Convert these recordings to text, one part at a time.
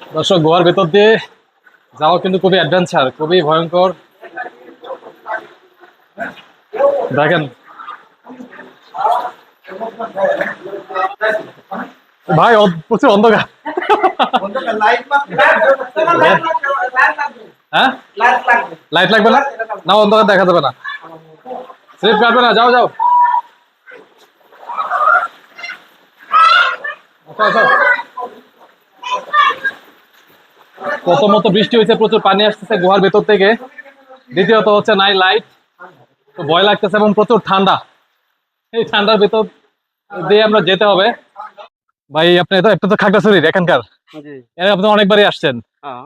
দর্শক গোয়ার ভেতর দিয়ে যাওয়া কিন্তু খুবই অ্যাডভেঞ্চার খুবই ভয়ঙ্কর। দেখেন। ভাই প্রচুর অন্ধকার। হ্যাঁ? লাইট লাগবে না? না অন্ধকার দেখা যাবে না। স্লিপ কাটবে না যাও যাও। আসো, আসো। প্রথমত বৃষ্টি হয়েছে প্রচুর পানি আসতেছে গুহার ভেতর থেকে। দ্বিতীয়ত হচ্ছে নাই লাইট তো ভয় লাগতেছে এবং প্রচুর ঠান্ডা। এই ঠান্ডার ভেতর দিয়ে আমরা যেতে হবে। ভাই আপনি তো একটা তো খাগড়াছড়ির এখানকার। আপনি অনেকবারই আসছেন। হ্যাঁ।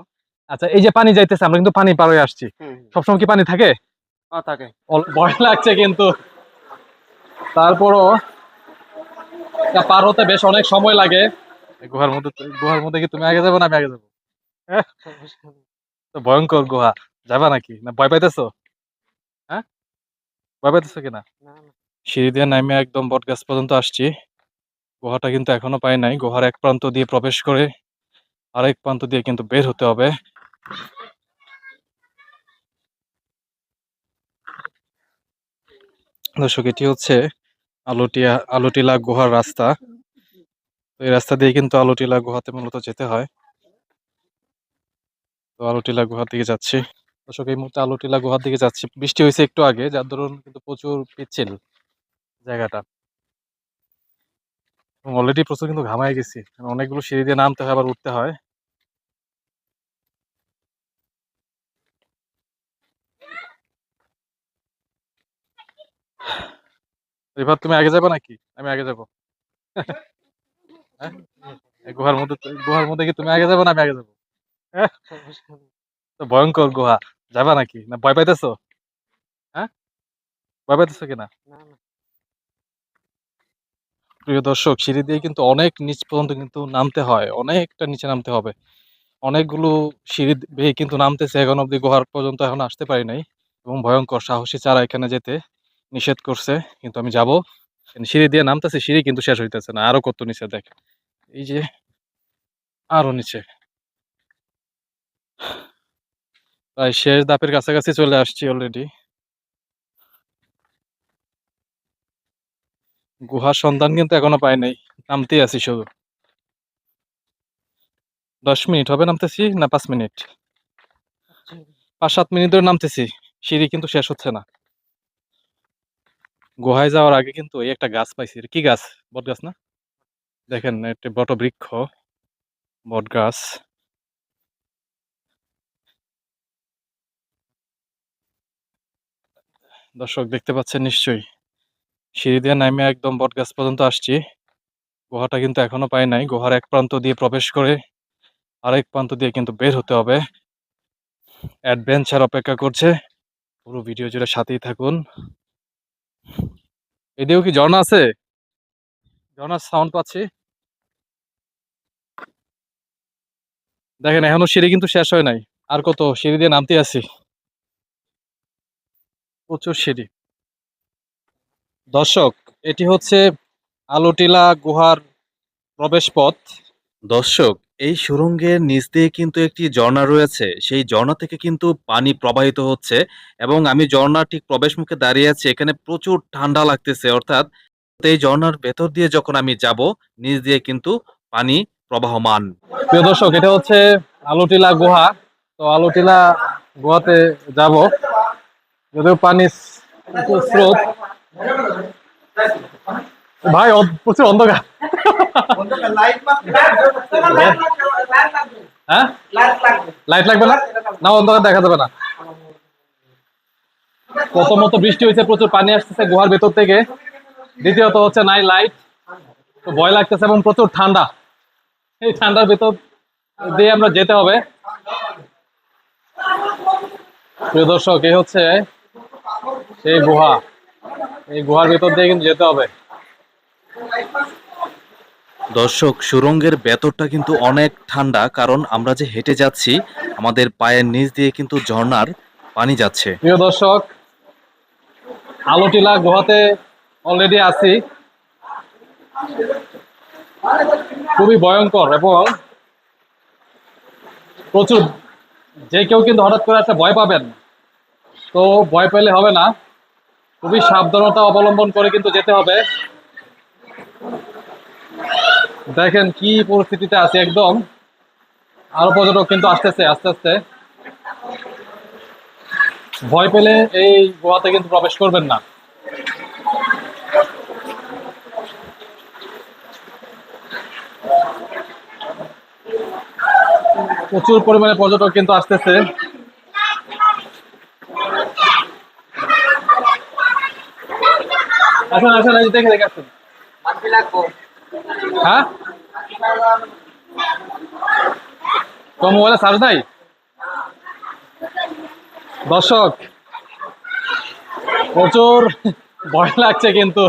আচ্ছা এই যে পানি যাইতেছে আমরা কিন্তু পানি পার হয়ে আসছি সবসময় কি পানি থাকে? থাকে। ভয় লাগছে কিন্তু। তারপরও পার হতে বেশ অনেক সময় লাগে। গুহার মধ্যে গুহার মধ্যে কি তুমি আগে যাব না আমি আগে যাব? ভয়ঙ্কর গুহা। যাবা নাকি? না ভয় পাইতেছো? হ্যাঁ? ভয় পাইতেছো কিনা। সিঁড়ি দিয়ে নামে একদম বট গাছ পর্যন্ত আসছি। গুহাটা কিন্তু এখনও পাই নাই। গুহার এক প্রান্ত দিয়ে প্রবেশ করে আরেক প্রান্ত দিয়ে কিন্তু বের হতে হবে। দর্শক এটি হচ্ছে আলুটিয়া আলুটিলা গুহার রাস্তা। তো এই রাস্তা দিয়ে কিন্তু আলুটিলা গুহাতে মূলত যেতে হয়। তো আলুটিলা গুহার দিকে যাচ্ছি। দর্শক, এই মুহূর্তে আলুটিলা গুহার দিকে যাচ্ছি। বৃষ্টি হয়েছে একটু আগে, যার ধরুন কিন্তু প্রচুর পিচ্ছিল জায়গাটা। এবং অলরেডি প্রচুর কিন্তু ঘামায় গেছি। অনেকগুলো সিঁড়ি দিয়ে নামতে হয়, আবার উঠতে হয়। এবার তুমি আগে যাবে নাকি? আমি আগে যাব। হ্যাঁ? গুহার মধ্যে গুহার মধ্যে কি তুমি আগে যাবে না আমি আগে যাব? তো ভয়ঙ্কর গুহা। যাবা নাকি? না ভয় পাইতেছো? হ্যাঁ? ভয় পাইতেছো কিনা। প্রিয় দর্শক সিঁড়ি দিয়ে কিন্তু অনেক নিচ পর্যন্ত কিন্তু নামতে হয়। অনেকটা নিচে নামতে হবে। অনেকগুলো সিঁড়ি বেয়ে কিন্তু নামতেছে এখন অব্দি গুহার পর্যন্ত। এখন আসতে পারি নাই। এবং ভয়ঙ্কর সাহসী চারা এখানে যেতে নিষেধ করছে। কিন্তু আমি যাব। সিঁড়ি দিয়ে নামতেছে সিঁড়ি কিন্তু শেষ হইতেছে না। আরও কত নিচে দেখ। এই যে আরও নিচে। প্রায় শেষ ধাপের কাছাকাছি চলে আসছি অলরেডি গুহার সন্ধান কিন্তু এখনও পাই নাই নামতেই আছি শুধু। দশ মিনিট হবে নামতেছি না পাঁচ মিনিট? পাঁচ সাত মিনিট ধরে নামতেছি সিঁড়ি কিন্তু শেষ হচ্ছে না। গুহায় যাওয়ার আগে কিন্তু এই একটা গাছ পাইছি। কি গাছ? বট গাছ না? দেখেন একটা বট বৃক্ষ বট গাছ দর্শক দেখতে পাচ্ছেন নিশ্চয়ই। সিঁড়ি দিয়ে নামে একদম বট গাছ পর্যন্ত আসছি। গুহাটা কিন্তু এখনও পাই নাই। গুহার এক প্রান্ত দিয়ে প্রবেশ করে আরেক প্রান্ত দিয়ে কিন্তু বের হতে হবে। অ্যাডভেঞ্চার অপেক্ষা করছে। পুরো ভিডিও জুড়ে সাথেই থাকুন। এদিকেও কি ঝর্ণা আছে? ঝর্ণার সাউন্ড পাচ্ছি। দেখেন, এখনও সিঁড়ি কিন্তু শেষ হয় নাই। আর কত? সিঁড়ি দিয়ে নামতে আছি। প্রচুর সিঁড়ি। দর্শক এটি হচ্ছে আলোটিলা গুহার প্রবেশ পথ দর্শক এই সুড়ঙ্গের নিচ দিয়ে কিন্তু একটি ঝর্ণা রয়েছে। সেই ঝর্ণা থেকে কিন্তু পানি প্রবাহিত হচ্ছে এবং আমি ঝর্ণার ঠিক প্রবেশ মুখে দাঁড়িয়ে আছি এখানে প্রচুর ঠান্ডা লাগতেছে। অর্থাৎ এই ঝর্ণার ভেতর দিয়ে যখন আমি যাব নিচ দিয়ে কিন্তু পানি প্রবাহমান। প্রিয় দর্শক এটা হচ্ছে আলোটিলা গুহা। তো আলোটিলা গুহাতে যাব। যদিও পানি স্রোত। ভাই প্রচুর অন্ধকার। হ্যাঁ? লাইট লাগবে না? না, অন্ধকার দেখা যাবে না। প্রথমত বৃষ্টি হয়েছে, প্রচুর পানি আসতেছে গুহার ভেতর থেকে। দ্বিতীয়ত হচ্ছে নাই লাইট তো ভয় লাগতেছে এবং প্রচুর ঠান্ডা। এই ঠান্ডার ভেতর দিয়ে আমরা যেতে হবে। প্রিয় দর্শক, এই হচ্ছে সেই গুহা। এই গুহার ভেতর দিয়ে কিন্তু যেতে হবে। দর্শক সুড়ঙ্গের ভেতরটা কিন্তু অনেক ঠান্ডা কারণ আমরা যে হেঁটে যাচ্ছি আমাদের পায়ের নিচ দিয়ে কিন্তু ঝর্ণার পানি যাচ্ছে। প্রিয় দর্শক আলোটিলা গুহাতে অলরেডি আছি। খুবই ভয়ঙ্কর এবং প্রচুর। যে কেউ কিন্তু হঠাৎ করে একটা ভয় পাবেন। তো ভয় পেলে হবে না। খুবই সাবধানতা অবলম্বন করে কিন্তু যেতে হবে। দেখেন কি পরিস্থিতিতে আছে একদম। আরও পর্যটক কিন্তু আসতেছে, আস্তে আস্তে। ভয় পেলে এই গোয়াতে কিন্তু প্রবেশ করবেন না। প্রচুর পরিমাণে পর্যটক কিন্তু আসতেছে। আসুন আসুন যে দেখে দেখে আসুন। হ্যাঁ? তো মোবাইলে চার্জ নাই? দর্শক প্রচুর ভয় লাগছে কিন্তু।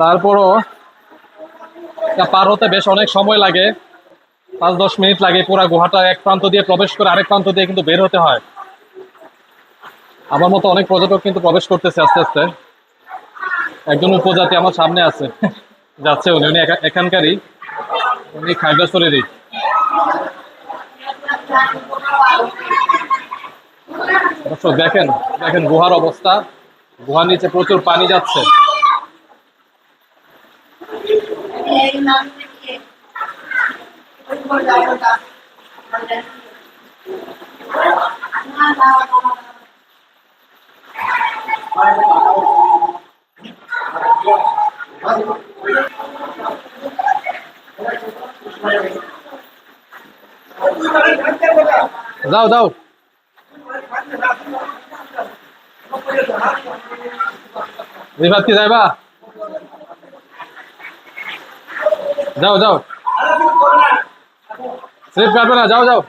তারপরও পার হতে বেশ অনেক সময় লাগে। পাঁচ দশ মিনিট লাগে পুরো গুহাটা এক প্রান্ত দিয়ে প্রবেশ করে আরেক প্রান্ত দিয়ে কিন্তু বের হতে হয়। আমার মতো অনেক পর্যটক কিন্তু প্রবেশ করতেছে আস্তে আস্তে। একজন উপজাতি আমার সামনে আছে। যাচ্ছে উনি উনি এখা- এখানকারই। উনি খাইবাসরেরই দর্শক, দেখেন দেখেন গুহার অবস্থা। গুহার নিচে প্রচুর পানি যাচ্ছে। যাও যাও রিভার কি যাইবা যাও যাও স্লিপ কাটবে না যাও যাও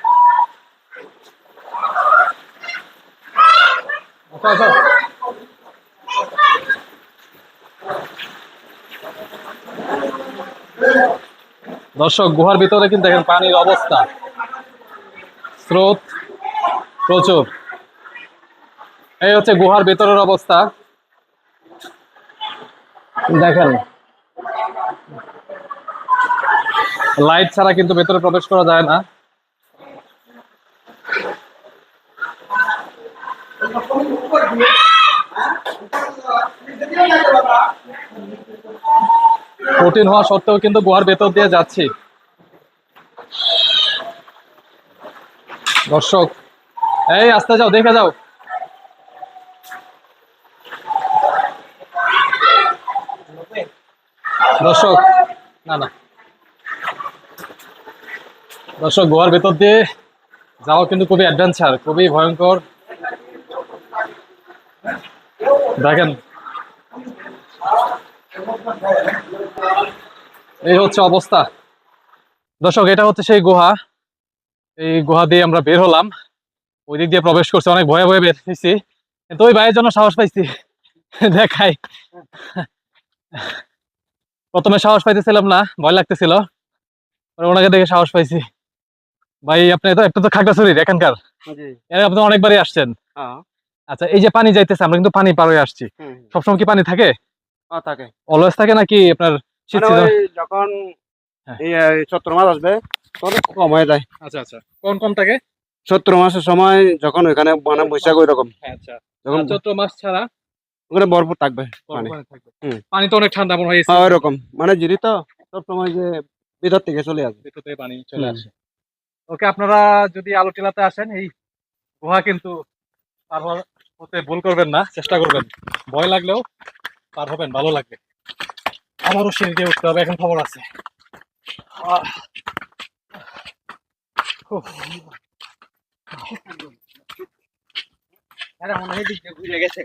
আসো, আসো। দর্শক, গুহার ভিতরে কিন্তু দেখেন পানির অবস্থা। স্রোত প্রচুর। এই হচ্ছে গুহার ভেতরের অবস্থা। দেখেন। লাইট ছাড়া কিন্তু ভেতরে প্রবেশ করা যায় না। কঠিন হওয়া সত্ত্বেও কিন্তু গুহার ভেতর দিয়ে যাচ্ছি। দর্শক, এই, আস্তে যাও, দেখে যাও। দর্শক, না না। দর্শক গোয়ার ভেতর দিয়ে যাওয়া কিন্তু খুবই অ্যাডভেঞ্চার খুবই ভয়ঙ্কর। দেখেন। এই হচ্ছে অবস্থা। দর্শক এটা হচ্ছে সেই গুহা। এই গুহা দিয়ে আমরা বের হলাম। ওই দিক দিয়ে প্রবেশ করছে অনেক ভয়ে ভয়ে বের হয়েছি কিন্তু ওই ভাইয়ের জন্য সাহস পাইছি। দেখাই। প্রথমে সাহস পাইতেছিলাম না ভয় লাগতেছিল। ওনাকে দেখে সাহস পাইছি। ভাই আপনি তো একটা তো খাগড়াছড়ির এখানকার। আপনি অনেকবারই আসছেন। হ্যাঁ। আচ্ছা এই যে পানি যাইতেছে আমরা কিন্তু পানি পার হয়ে আসছি। সবসময় কি পানি থাকে? হ্যাঁ থাকে। অলওয়েজ থাকে নাকি আপনার মানে যখন হ্যাঁ। চৈত্র মাস আসবে তখন কম হয়ে যায়। আচ্ছা আচ্ছা। কোন কোন থাকে চৈত্র মাসের সময় যখন ওইখানে মানে বৈশাখ ওই রকম আচ্ছা। যখন চৈত্র মাস ছাড়া? ওখানে ভরপুর থাকবে পানি। তো অনেক ঠান্ডা মনে হয় হ্যাঁ ওই রকম মানে জিরি তো সব সময় যে ভিতর থেকে চলে আসবে ভিতর থেকে পানি চলে। আসে। ওকে আপনারা যদি আলো টিলাতে আসেন এই গুহা কিন্তু পার হতে ভুল করবেন না চেষ্টা করবেন। ভয় লাগলেও পার হবেন ভালো লাগবে। আমারও সিঁড়ি দিয়ে উঠতে হবে এখন খবর আছে। মনে হয় ঘুরে গেছে